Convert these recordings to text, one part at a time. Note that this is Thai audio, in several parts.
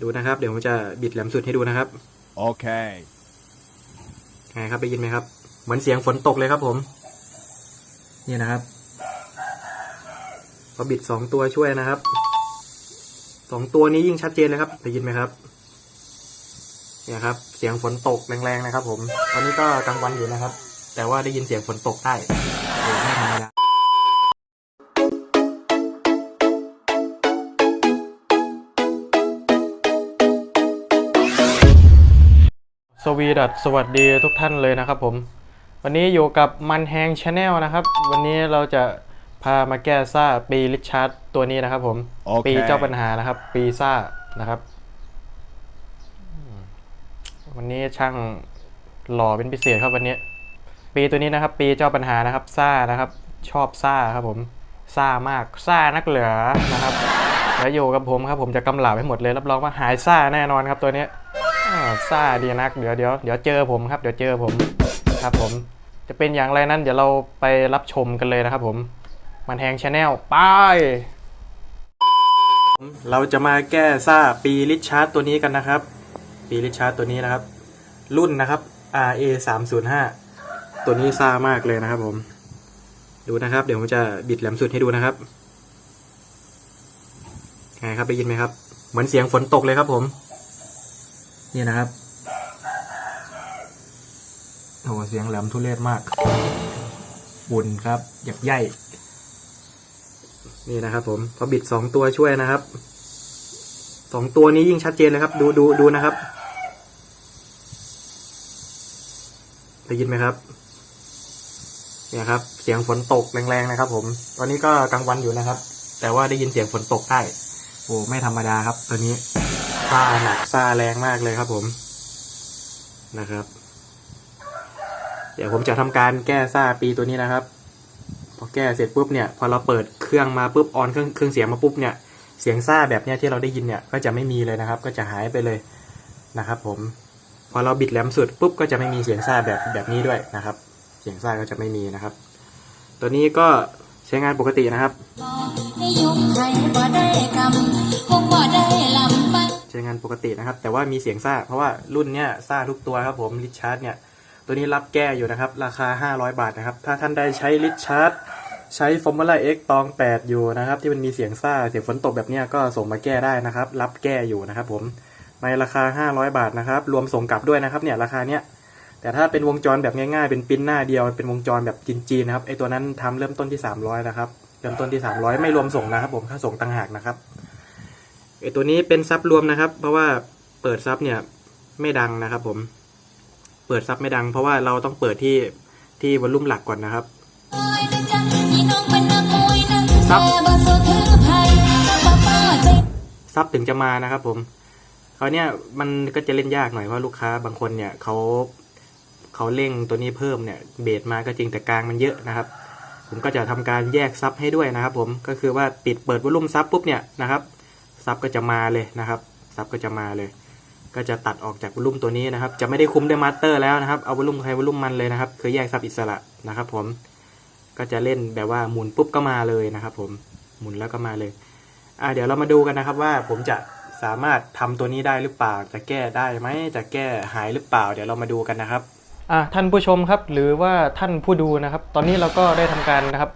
ดูนะครับ เดี๋ยวผมจะบิดแหลมสุดให้ดูนะครับ Okay. ไงครับได้ยินไหมครับ เหมือนเสียงฝนตกเลยครับผม นี่นะครับพอบิดสองตัวช่วยนะครับสองตัวนี้ยิ่งชัดเจนเลยครับได้ยินไหมครับเนี่ยครับ เสียงฝนตกแรงๆนะครับ ผม ตอนนี้ก็กลางวันอยู่นะครับ แต่ว่าได้ยินเสียงฝนตกได้โอ้ไม่ธรรมด สวีดัสสวัสดีทุกท่านเลยนะครับผม วันนี้อยู่กับมันแฮงชาแนลนะครับ วันนี้เราจะพามาแก้ซ่าปีริชาร์ดตัวนี้นะครับผมโอเคปีเจ้าปัญหานะครับ ปีซ่านะครับอืมวันนี้ช่างหล่อเป็นพิเศษครับวันนี้ ปีตัวนี้นะครับ ปีเจ้าปัญหานะครับซ่านะครับ ชอบซ่าครับผมซ่ามากซ่านักเหลือนะครับแล้วอยู่กับผมครับผมจะกำหลาบให้หมดเลยรับรองว่าหายซ่าแน่นอนครับตัวเนี้ยอ่า ซ่าดีนัก เดี๋ยวเดี๋ยวเดี๋ยวเจอผมครับ เดี๋ยวเจอผมครับผม จะเป็นอย่างไรนั้น เดี๋ยวเราไปรับชมกันเลยนะครับผม มันแหงชาแนลไปเราจะมาแก้ซ่าปีลิชาร์ดตัวนี้กันนะครับ ปีลิชาร์ดตัวนี้นะครับ รุ่นนะครับ RA 3 0 5ตัวนี้ซ่ามากเลยนะครับผม ดูนะครับ เดี๋ยวผมจะบิดแหลมสุดให้ดูนะครับไงครับได้ยินไหมครับ เหมือนเสียงฝนตกเลยครับผม นี่นะครับโอ้เสียงแหลมทุเรศมาก บุญครับ หยักใหญ่นี่นะครับ ผมพอบิดสองตัวช่วยนะครับสองตัวนี้ยิ่งชัดเจนเลยครับ ดูดูดูนะครับได้ยินไหมครับ เนี่ยครับ เสียงฝนตกแรงๆนะครับ ผม ตอนนี้ก็กลางวันอยู่นะครับ แต่ว่าได้ยินเสียงฝนตกได้โอ้ไม่ธรรมดาครับ ตัวนี้าหนักซาแรงมากเลยครับผมนะครับ เดี๋ยวผมจะทำการแก้ซ่าปีตัวนี้นะครับ พอแก้เสร็จปุ๊บเนี่ยพอเราเปิดเครื่องมาปุ๊บออนเครื่องเครื่องเสียงมาปุ๊บเนี่ยเสียงซ่าแบบเนี้ยที่เราได้ยินเนี่ยก็จะไม่มีเลยนะครับ ก็จะหายไปเลยนะครับ ผม พอเราบิดแหลมสุดปุ๊บก็จะไม่มีเสียงซ่าแบบแบบนี้ด้วยนะครับ เสียงซ่าก็จะไม่มีนะครับ ตัวนี้ก็ใช้งานปกตินะครับ งานปกตินะครับ แต่ว่ามีเสียงซ่า เพราะว่ารุ่นเนี้ยซ่าทุกตัวครับผมลิชาร์ดเนี่ย ตัวนี้รับแก้อยู่นะครับ ราคา 500 บาทนะครับ ถ้าท่านใดใช้ลิชาร์ดใช้ Formula X ตอง 8 อยู่นะครับ ที่มันมีเสียงซ่าเสียงฝนตกแบบเนี้ยก็ส่งมาแก้ได้นะครับ รับแก้อยู่นะครับผมในราคา 500 บาทนะครับ รวมส่งกลับด้วยนะครับเนี่ยราคาเนี้ยแต่ถ้าเป็นวงจรแบบง่ายๆ เป็นปิ้นหน้าเดียวเป็นวงจรแบบจีนๆนะครับไอตัวนั้นทำเริ่มต้นที่ 300 นะครับเริ่มต้นที่ 300 ไม่รวมส่งนะครับผมค่าส่งต่างหากนะครับ ไอตัวนี้เป็นซับรวมนะครับ เพราะว่าเปิดซับเนี่ยไม่ดังนะครับ ผม เปิดซับไม่ดัง เพราะว่าเราต้องเปิดที่ที่วอลลุ่มหลักก่อนนะครับพี่น้องเป็นนับซับถึงจะมานะครับ ผมคราวเนี้ยมันก็จะเล่นยากหน่อยเพราะลูกค้าบางคนเนี่ยเขาเขาเร่งตัวนี้เพิ่มเนี่ยเบสมาก็จริงแต่กลางมันเยอะนะครับ ผมก็จะทำการแยกซับให้ด้วยนะครับ ผมก็คือว่าปิดเปิดวอลลุ่มซับปุ๊บเนี่ยนะครับ ซับก็จะมาเลยนะครับซับก็จะมาเลย ก็จะตัดออกจากวอลลุ่มตัวนี้นะครับ จะไม่ได้คุ้มด้วยมาสเตอร์แล้วนะครับ เอาวอลลุ่มใครวอลลุ่มมันเลยนะครับ คือแยกซับอิสระนะครับ ผม ก็จะเล่นแบบว่าหมุนปุ๊บก็มาเลยนะครับ ผม หมุนแล้วก็มาเลย อ่าเดี๋ยวเรามาดูกันนะครับว่าผมจะสามารถทำตัวนี้ได้หรือเปล่า จะแก้ได้ไหม จะแก้หายหรือเปล่า เดี๋ยวเรามาดูกันนะครับอ่าท่านผู้ชมครับ หรือว่าท่านผู้ดูนะครับ ตอนนี้เราก็ได้ทำการนะครับ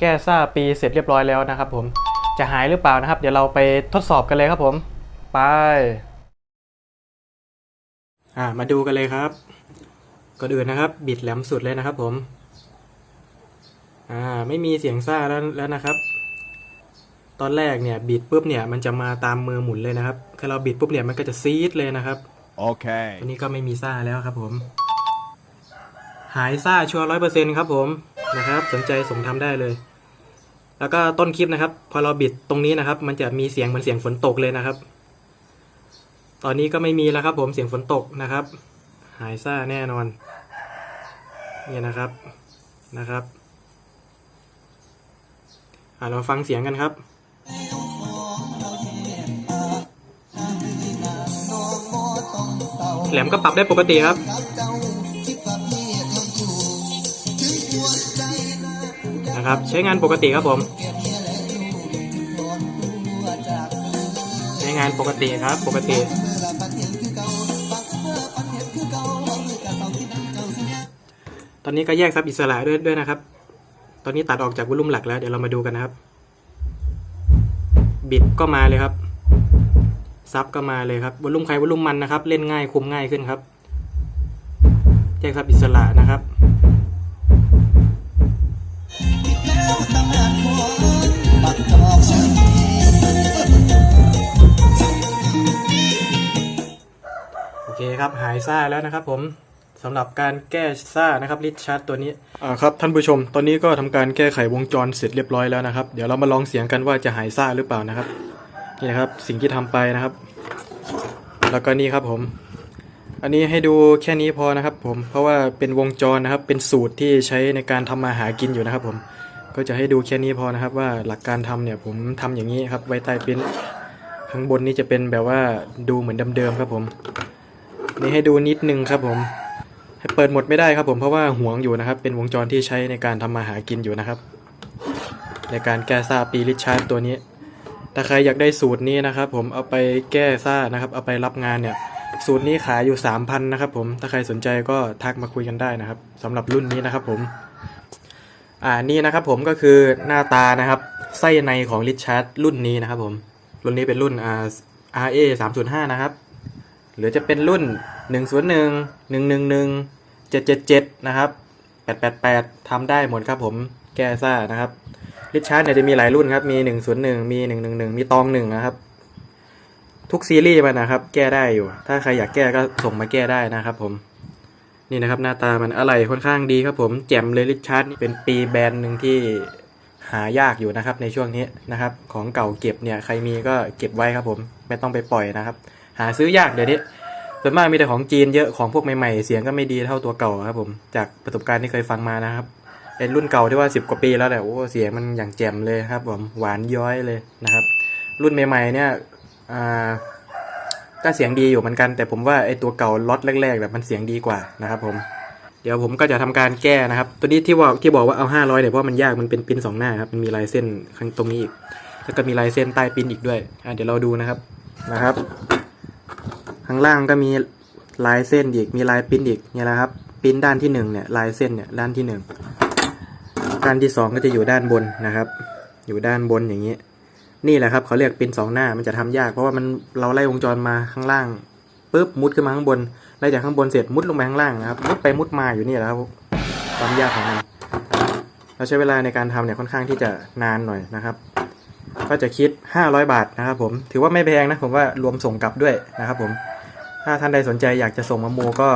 แก้ซ่าปีเสร็จเรียบร้อยแล้วนะครับผม จะหายหรือเปล่านะครับ เดี๋ยวเราไปทดสอบกันเลยครับผม ไป อ่ามาดูกันเลยครับ ก่อนอื่นนะครับ บิดแหลมสุดเลยนะครับผม อ่า ไม่มีเสียงซ่าแล้วแล้วนะครับ ตอนแรกเนี่ยบิดปุ๊บเนี่ยมันจะมาตามมือหมุนเลยนะครับ คือเราบิดปุ๊บเนี่ยมันก็จะซีดเลยนะครับ Okay. ตัวนี้ก็ไม่มีซ่าแล้วครับผม หายซ่าชัวร์ร้อยเปอร์เซ็นครับผม นะครับ สนใจส่งทำได้เลย แล้วก็ต้นคลิปนะครับ พอเราบิดตรงนี้นะครับ มันจะมีเสียงเหมือนเสียงฝนตกเลยนะครับ ตอนนี้ก็ไม่มีแล้วครับ ผมเสียงฝนตกนะครับ หายซ่าแน่นอนนี่นะครับนะครับอ่าเราฟังเสียงกันครับแหลมก็ปรับได้ปกติครับ นะครับ ใช้งานปกติครับผม ใช้งานงานปกติครับปกติ ตอนนี้ก็แยกซับอิสระด้วยด้วยนะครับ ตอนนี้ตัดออกจากวอลลุ่มหลักแล้วเดี๋ยวเรามาดูกันนะครับ บิดก็มาเลยครับซับก็มาเลยครับวอลลุ่มใครวอลุ่มมันนะครับ เล่นง่ายคุมง่ายขึ้นครับ แยกซับอิสระนะครับ ครับหายซ่าแล้วนะครับ ผมสำหรับการแก้ซ่านะครับลิชาร์ดตัวนี้อ่าครับท่านผู้ชมตอนนี้ก็ทำการแก้ไขวงจรเสร็จเรียบร้อยแล้วนะครับ เดี๋ยวเรามาลองเสียงกันว่าจะหายซ่าหรือเปล่านะครับนี่นะครับสิ่งที่ทำไปนะครับ แล้วก็นี่ครับผม อันนี้ให้ดูแค่นี้พอนะครับ ผมเพราะว่าเป็นวงจรนะครับ เป็นสูตรที่ใช้ในการทำมาหากินอยู่นะครับ ผม ก็จะให้ดูแค่นี้พอนะครับ ว่าหลักการทำเนี่ยผมทำอย่างนี้ครับไว้ใต้ปิ้นข้างบนนี่จะเป็นแบบว่าดูเหมือนเดิมๆครับผม นี่ให้ดูนิดนึงครับผมให้เปิดหมดไม่ได้ครับผมเพราะว่าห่วงอยู่นะครับ เป็นวงจรที่ใช้ในการทำมาหากินอยู่นะครับ ในการแก้ซ่าปีริชาร์ดตัวนี้ ถ้าใครอยากได้สูตรนี้นะครับ ผมเอาไปแก้ซ่านะครับ เอาไปรับงานเนี่ย สูตรนี้ขายอยู่ 3,000นะครับผมถ้าใครสนใจก็ทักมาคุยกันได้นะครับสำหรับรุ่นนี้นะครับผมอ่านี่นะครับผมก็คือหน้าตานะครับไส้ในของริชาร์ดรุ่นนี้นะครับผมรุ่นนี้เป็นรุ่นอ่า RA 305นะครับ หรือจะเป็นรุ่น 101 111 777 นะครับ 888ทำได้หมดครับผมแก้ซ่านะครับริชาร์ดเนี่ยจะมีหลายรุ่นครับมี 101 มี 111 มีตองหนึ่งนะครับ ทุกซีรีส์มันนะครับ แก้ได้อยู่ ถ้าใครอยากแก้ก็ส่งมาแก้ได้นะครับผมนี่นะครับหน้าตามันอะไรค่อนข้างดีครับผมแจ่มเลยริชาร์ดเป็นปีแบรนด์หนึ่งที่หายากอยู่นะครับในช่วงนี้นะครับ ของเก่าเก็บเนี่ยใครมีก็เก็บไว้ครับผมไม่ต้องไปปล่อยนะครับ หาซื้อยากเดี๋ยวนี้ส่วนมากมีแต่ของจีนเยอะของพวกใหม่ๆ เสียงก็ไม่ดีเท่าตัวเก่าครับผม จากประสบการณ์ที่เคยฟังมานะครับไอ้รุ่นเก่าที่ว่า 10 กว่าปีแล้วแหละโอ้เสียงมันอย่างแจ่มเลยครับผมหวานย้อยเลยนะครับ รุ่นใหม่ๆเนี่ยอ่าก็เสียงดีอยู่เหมือนกัน แต่ผมว่าไอ้ตัวเก่าล็อตแรกๆแบบมันเสียงดีกว่านะครับผมเดี๋ยวผมก็จะทำการแก้นะครับ ตัวนี้ที่บอกที่บอกว่าเอา 500เนี่ยเพราะมันยากมันเป็นปิ้นสองหน้าครับมันมีลายเส้นข้างตรงนี้อีก แล้วก็มีลายเส้นใต้ปิ้นอีกด้วยอะเดี๋ยวเราดูนะครับนะครับ ข้างล่างก็มีลายเส้นอีก มีลายปิ้นอีกเนี่ยนะครับ ปิ้นด้านที่หนึ่งเนี่ยลายเส้นเนี่ยด้านที่หนึ่งด้านที่สองก็จะอยู่ด้านบนนะครับ อยู่ด้านบนอย่างนี้ นี่แหละครับเขาเรียกปิ้นสองหน้ามันจะทำยากเพราะว่ามันเราไล่วงจรมาข้างล่างปุ๊บมุดขึ้นมาข้างบนไล่จากข้างบนเสร็จมุดลงไปข้างล่างนะครับ มุดไปมุดมาอยู่นี่แหละครับความยากของมันเราใช้เวลาในการทำเนี่ยค่อนข้างที่จะนานหน่อยนะครับ ก็จะคิด 500 บาทนะครับผม ถือว่าไม่แพงนะผมว่ารวมส่งกลับด้วยนะครับผม ถ้าท่านใดสนใจอยากจะส่งมาโมก็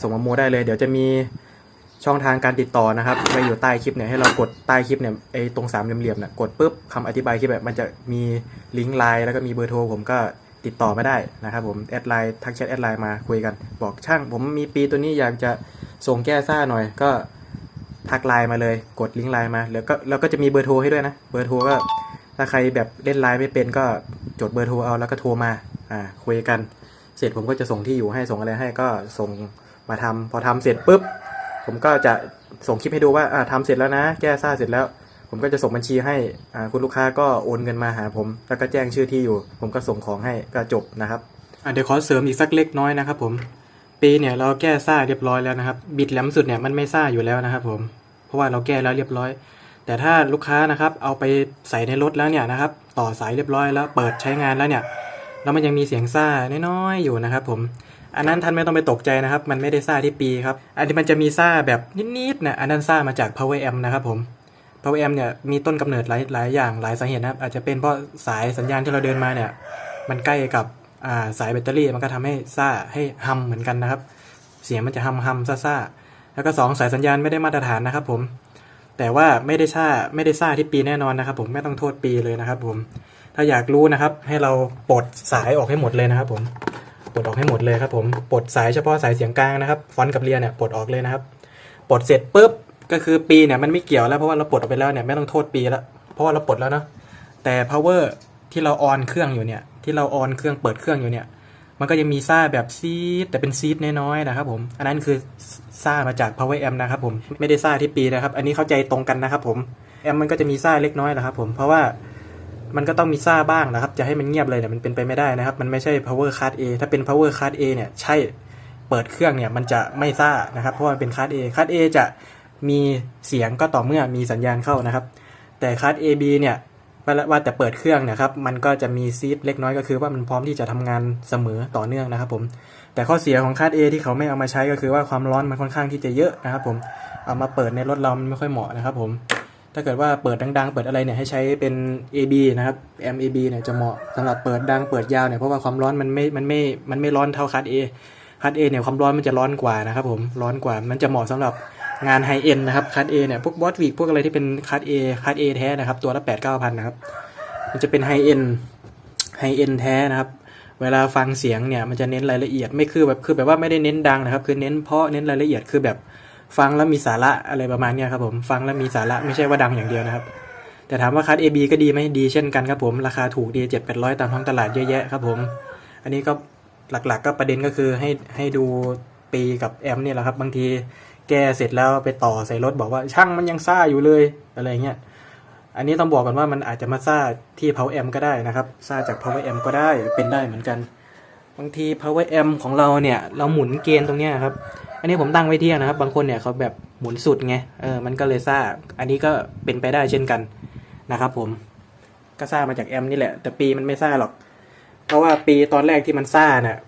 ส่งมาโมได้เลย เดี๋ยวจะมีช่องทางการติดต่อนะครับไว้อยู่ใต้คลิปเนี่ยให้เรากดใต้คลิปเนี่ยไอ้ตรงสามเหลี่ยมๆเนี่ยกดปุ๊บคำอธิบายคลิปแบบมันจะมีลิงก์ไลน์แล้วก็มีเบอร์โทรผมก็ติดต่อไม่ได้นะครับผมแอดไลน์ทักแชทแอดไลน์มาคุยกัน บอกช่าง ผมมีปีตัวนี้อยากจะส่งแก้ซ่าหน่อยก็ทักไลน์มาเลย กดลิงก์ไลน์มาแล้วก็แล้วก็จะมีเบอร์โทรให้ด้วยนะเบอร์โทรก็ถ้าใครแบบเล่นไลน์ไม่เป็นก็จดเบอร์โทรเอาแล้วก็โทรมาอ่าคุยกัน ร็จผมก็จะส่งที่อยู่ให้ส่งอะไรให้ก็ส่งมาทำพอทำเสร็จปุ๊บ ผมก็จะส่งคลิปให้ดูว่าอ่าทำเสร็จแล้วนะ แก้ซ่าเสร็จแล้ว ผมก็จะส่งบัญชีให้อ่าคุณลูกค้าก็โอนเงินมาหาผม แล้วก็แจ้งชื่อที่อยู่ ผมก็ส่งของให้ก็จบนะครับอ่าเดี๋ยวขอเสริมอีกสักเล็กน้อยนะครับ ผมปีเนี่ยเราแก้ซ่าเรียบร้อยแล้วนะครับ บิดแหลมสุดเนี่ยมันไม่ซ่าอยู่แล้วนะครับ ผมเพราะว่าเราแก้แล้วเรียบร้อย แต่ถ้าลูกค้านะครับ เอาไปใส่ในรถแล้วเนี่ยนะครับ ต่อสายเรียบร้อยแล้ว เปิดใช้งานแล้วเนี่ย แล้วมันยังมีเสียงซ่าน้อยๆอยู่นะครับผมอันนั้นท่านไม่ต้องไปตกใจนะครับ มันไม่ได้ซ่าที่ปีครับ อันที่มันจะมีซ่าแบบนิดๆนะอันนั้นซ่ามาจาก power amp นะครับผม power amp เนี่ยมีต้นกำเนิดหลายหลายอย่างหลายสาเหตุนะครับ อาจจะเป็นเพราะสายสัญญาณที่เราเดินมาเนี่ย มันใกล้กับอ่าสายแบตเตอรี่มันก็ทำให้ซ่าให้ฮัมเหมือนกันนะครับ เสียงมันจะฮัมฮัมซ่าซ่าแล้วก็สองสายสัญญาณไม่ได้มาตรฐานนะครับผม แต่ว่าไม่ได้ซ่าไม่ได้ซ่าที่ปีแน่นอนนะครับ ผมไม่ต้องโทษปีเลยนะครับผม ถ้าอยากรู้นะครับ ให้เราปลดสายออกให้หมดเลยนะครับ ผมปลดออกให้หมดเลยครับ ผมปลดสายเฉพาะสายเสียงกลางนะครับฟอนต์กับเรียเนี่ยปลดออกเลยนะครับปลดเสร็จปุ๊บก็คือปีเนี่ยมันไม่เกี่ยวแล้วเพราะว่าเราปลดออกไปแล้วเนี่ยไม่ต้องโทษปีแล้วเพราะว่าเราปลดแล้วนะแต่ power ที่เราออนเครื่องอยู่เนี่ยที่เราออนเครื่องเปิดเครื่องอยู่เนี่ย มันก็ยังมีซ่าแบบซีดแต่เป็นซีดน้อยๆนะครับผม อันนั้นคือซ่ามาจาก power amp นะครับผมไม่ได้ซ่าที่ปีนะครับ อันนี้เข้าใจตรงกันนะครับผมแอมมันก็จะมีซ่าเล็กน้อยนะครับผมเพราะว่า มันก็ต้องมีซ่าบ้างนะครับ จะให้มันเงียบเลยเนี่ยมันเป็นไปไม่ได้นะครับ มันไม่ใช่ power card A ถ้าเป็น power card A เนี่ยใช่เปิดเครื่องเนี่ยมันจะไม่ซ่านะครับ เพราะว่ามันเป็น card A card A จะมีเสียงก็ต่อเมื่อมีสัญญาณเข้านะครับ แต่ card AB เนี่ยว่าแต่เปิดเครื่องนะครับ มันก็จะมีซีดเล็กน้อยก็คือว่ามันพร้อมที่จะทำงานเสมอต่อเนื่องนะครับ ผม แต่ข้อเสียของคาร์ด A ที่เขาไม่เอามาใช้ก็คือว่าความร้อนมันค่อนข้างที่จะเยอะนะครับ ผมเอามาเปิดในรถเรามันไม่ค่อยเหมาะนะครับ ผม ถ้าเกิดว่าเปิดดังๆ เปิดอะไรเนี่ยให้ใช้เป็น AB นะครับ M AB เนี่ยจะเหมาะสำหรับเปิดดังเปิดยาวเนี่ยเพราะว่าความร้อนมันไม่ มันไม่ มันไม่ร้อนเท่าคาร์ด A คาร์ด A เนี่ยความร้อนมันจะร้อนกว่านะครับผม ร้อนกว่า มันจะเหมาะสำหรับงานไฮเอ็นนะครับคาร์ด A เนี่ย พวกบอสวิกพวกอะไรที่เป็นคาร์ด A คาร์ด A แท้นะครับ ตัวละ8 9 0 0 0นะครับ มันจะเป็นไฮเอ็น ไฮเอ็นแท้นะครับ เวลาฟังเสียงเนี่ยมันจะเน้นรายละเอียดไม่คือแบบ คือแบบว่าไม่ได้เน้นดังนะครับ คือเน้นเพาะ เน้นรายละเอียด คือแบบ ฟังแล้วมีสาระอะไรประมาณเนี้ยครับผมฟังแล้วมีสาระไม่ใช่ว่าดังอย่างเดียวนะครับ แต่ถามว่าคัส AB ก็ดีไหมดีเช่นกันครับผมราคาถูกดีเจ็ดแปดร้อยตามท้องตลาดเยอะแยะครับผม อันนี้ก็หลักๆก็ประเด็นก็คือให้ให้ดูปีกับแอมเนี่ยแหละครับ บางทีแกเสร็จแล้วไปต่อใส่รถบอกว่าช่างมันยังซ่าอยู่เลยอะไรเงี้ยอันนี้ต้องบอกกันว่ามันอาจจะมาซ่าที่ power amp ก็ได้นะครับซ่าจาก power amp ก็ได้เป็นได้เหมือนกัน บางที power amp ของเราเนี่ย เราหมุนเกณฑ์ตรงเนี้ยครับ อันนี้ผมตั้งไว้เที่ยงนะครับ บางคนเนี่ยเขาแบบหมุนสุดไง เออ มันก็เลยซ่า อันนี้ก็เป็นไปได้เช่นกันนะครับผม ก็ซ่ามาจากแอมนี่แหละ แต่ปีมันไม่ซ่าหรอก เพราะว่าปีตอนแรกที่มันซ่าน่ะ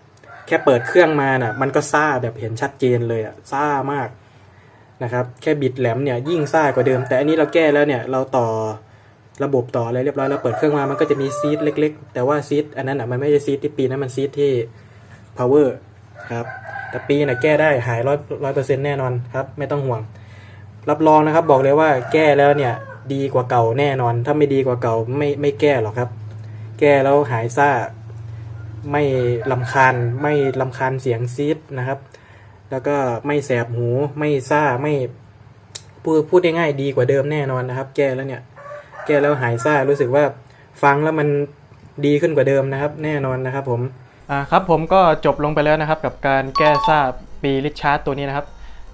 แค่เปิดเครื่องมาน่ะ มันก็ซ่าแบบเห็นชัดเจนเลยอะซ่ามากนะครับ แค่บิดแหลมเนี่ยยิ่งซ่ากว่าเดิม แต่อันนี้เราแก้แล้วเนี่ย เราต่อระบบต่ออะไรเรียบร้อยแล้วเปิดเครื่องมา มันก็จะมีซีดเล็ก ๆ แต่ว่าซีดอันนั้นอะมันไม่ใช่ซีดที่ปีนั้นมันซีดที่ power ครับ แต่ปีน่ะแก้ได้หายร้อยร้อยเปอร์เซ็นต์แน่นอนครับไม่ต้องห่วง รับรองนะครับบอกเลยว่าแก้แล้วเนี่ยดีกว่าเก่าแน่นอน ถ้าไม่ดีกว่าเก่าไม่ไม่แก้หรอกครับ แก้แล้วหายซ่า ไม่ลำคาญไม่ลำคาญเสียงซีดนะครับ แล้วก็ไม่แสบหูไม่ซ่าไม่พูดพูดง่ายๆดีกว่าเดิมแน่นอนนะครับ แก้แล้วเนี่ย แก้แล้วหายซ่ารู้สึกว่าฟังแล้วมันดีขึ้นกว่าเดิมนะครับ แน่นอนนะครับผม อ่าครับผมก็จบลงไปแล้วนะครับ กับการแก้ซ่าปีริชาร์ดตัวนี้นะครับ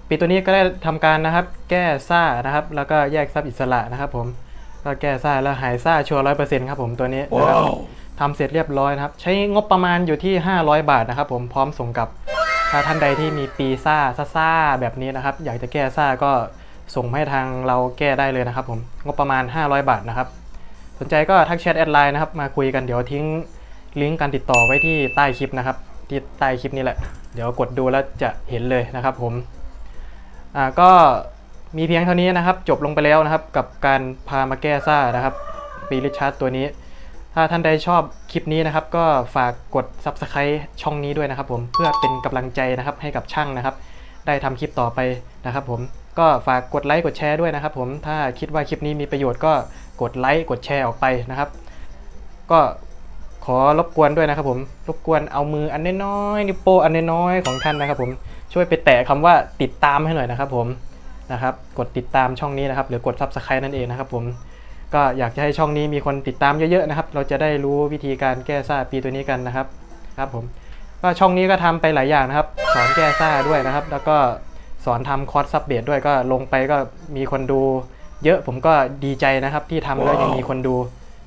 ปีตัวนี้ก็ได้ทำการนะครับ แก้ซ่านะครับ แล้วก็แยกซับอิสระนะครับ ผมก็แก้ซ่าแล้วหายซ่าชัวร์ร้อยเปอร์เซ็นต์ครับผมตัวนี้นะครับทำเสร็จเรียบร้อยนะครับ ใช้งบประมาณอยู่ที่ 500 บาทนะครับ ผมพร้อมส่งกลับถ้าท่านใดที่มีปีซ่าซ่าๆแบบนี้นะครับ อยากจะแก้ซ่าก็ส่งให้ทางเราแก้ได้เลยนะครับ ผมงบประมาณ 500 บาทนะครับ สนใจก็ทักแชทแอดไลน์นะครับ มาคุยกันเดี๋ยวทิ้ง ลิงก์การติดต่อไว้ที่ใต้คลิปนะครับ ที่ใต้คลิปนี้แหละ เดี๋ยวกดดูแล้วจะเห็นเลยนะครับผมอ่าก็มีเพียงเท่านี้นะครับ จบลงไปแล้วนะครับ กับการพามาแก้ซ่านะครับปีริชาร์ดตัวนี้ ถ้าท่านใดชอบคลิปนี้นะครับ ก็ฝากกด Subscribe ช่องนี้ด้วยนะครับ ผมเพื่อเป็นกำลังใจนะครับให้กับช่างนะครับ ได้ทำคลิปต่อไปนะครับ ผมก็ฝากกดไลค์กดแชร์ด้วยนะครับ ผมถ้าคิดว่าคลิปนี้มีประโยชน์ก็กดไลค์กดแชร์ออกไปนะครับ ก็ ขอรบกวนด้วยนะครับผม รบกวนเอามืออันน้อยๆนิ้วโป้อันน้อยๆของท่านนะครับ ผม ช่วยไปแตะคำว่าติดตามให้หน่อยนะครับ ผม นะครับ กดติดตามช่องนี้นะครับ หรือกด Subscribe นั่นเองนะครับ ผม ก็อยากจะให้ช่องนี้มีคนติดตามเยอะๆนะครับ เราจะได้รู้วิธีการแก้ซ่าปีตัวนี้กันนะครับ ครับผม ก็ช่องนี้ก็ทำไปหลายอย่างนะครับ สอนแก้ซ่าด้วยนะครับ แล้วก็สอนทำคอร์สซับเบดด้วยก็ลงไปก็มีคนดู เยอะผมก็ดีใจนะครับที่ทำแล้วยังมีคนดู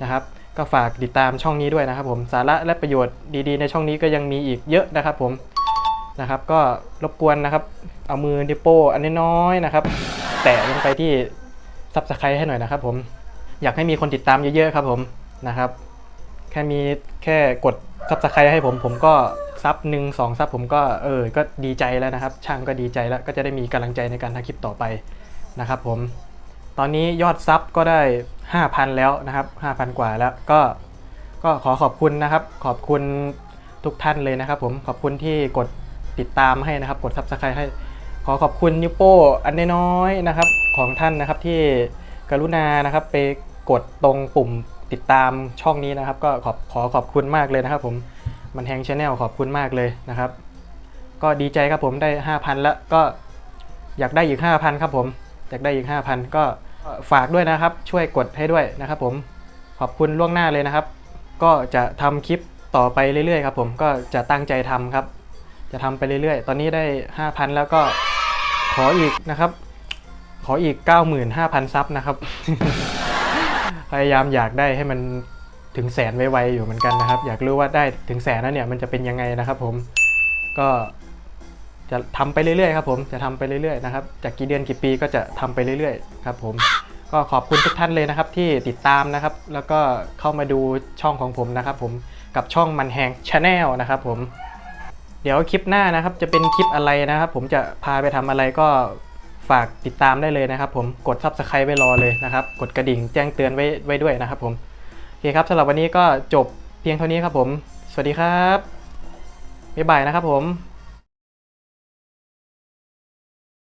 นะครับ ก็ฝากติดตามช่องนี้ด้วยนะครับผมสาระและประโยชน์ดีๆ ในช่องนี้ก็ยังมีอีกเยอะนะครับผมนะครับ ก็รบกวนนะครับ เอามือดิโป้อันน้อยๆนะครับ แตะลงไปที่ซับสไครต์ให้หน่อยนะครับผมอยากให้มีคนติดตามเยอะๆครับผมนะครับ แค่มีแค่กดซับสไครต์ให้ผมผมก็ซับหนึ่งสองซับผมก็เออก็ดีใจแล้วนะครับ ช่างก็ดีใจแล้วก็จะได้มีกำลังใจในการทำคลิปต่อไปนะครับผม ตอนนี้ยอดซับก็ได้ 5,000 แล้วนะครับ 5,000 กว่าแล้วก็ก็ขอขอบคุณนะครับ ขอบคุณทุกท่านเลยนะครับ ผมขอบคุณที่กดติดตามให้นะครับ กดซับสไครต์ให้ ขอขอบคุณนิวโป้อันน้อยๆนะครับ ของท่านนะครับที่กรุณานะครับไปกดตรงปุ่มติดตามช่องนี้นะครับ ก็ขอบขอขอบคุณมากเลยนะครับ ผมมันแฮงชาแนลขอบคุณมากเลยนะครับ ก็ดีใจครับผมได้ 5,000 แล้วก็อยากได้อีก 5,000 ครับผม อยากได้อีก 5,000 ก็ฝากด้วยนะครับ ช่วยกดให้ด้วยนะครับผมขอบคุณล่วงหน้าเลยนะครับ ก็จะทำคลิปต่อไปเรื่อยๆครับผมก็จะตั้งใจทำครับ จะทำไปเรื่อยๆ ตอนนี้ได้ 5,000 แล้วก็ขออีกนะครับ ขออีก 95,000 ซับนะครับ พยายามอยากได้ให้มันถึงแสนไวๆอยู่เหมือนกันนะครับ อยากรู้ว่าได้ถึงแสนแล้วเนี่ยมันจะเป็นยังไงนะครับผมก็ จะทำไปเรื่อยๆครับผมจะทำไปเรื่อยๆนะครับจากกี่เดือนกี่ปีก็จะทำไปเรื่อยๆครับผมก็ขอบคุณทุกท่านเลยนะครับที่ติดตามนะครับ แล้วก็เข้ามาดูช่องของผมนะครับผมกับช่องมันแหงชาแนลนะครับผมเดี๋ยวคลิปหน้านะครับ จะเป็นคลิปอะไรนะครับ ผมจะพาไปทำอะไรก็ฝากติดตามได้เลยนะครับ ผมกด subscribe ไว้รอเลยนะครับ กดกระดิ่งแจ้งเตือนไว้ไว้ด้วยนะครับ ผมโอเคครับสำหรับวันนี้ก็จบเพียงเท่านี้ครับผม สวัสดีครับบ๊ายบายนะครับผม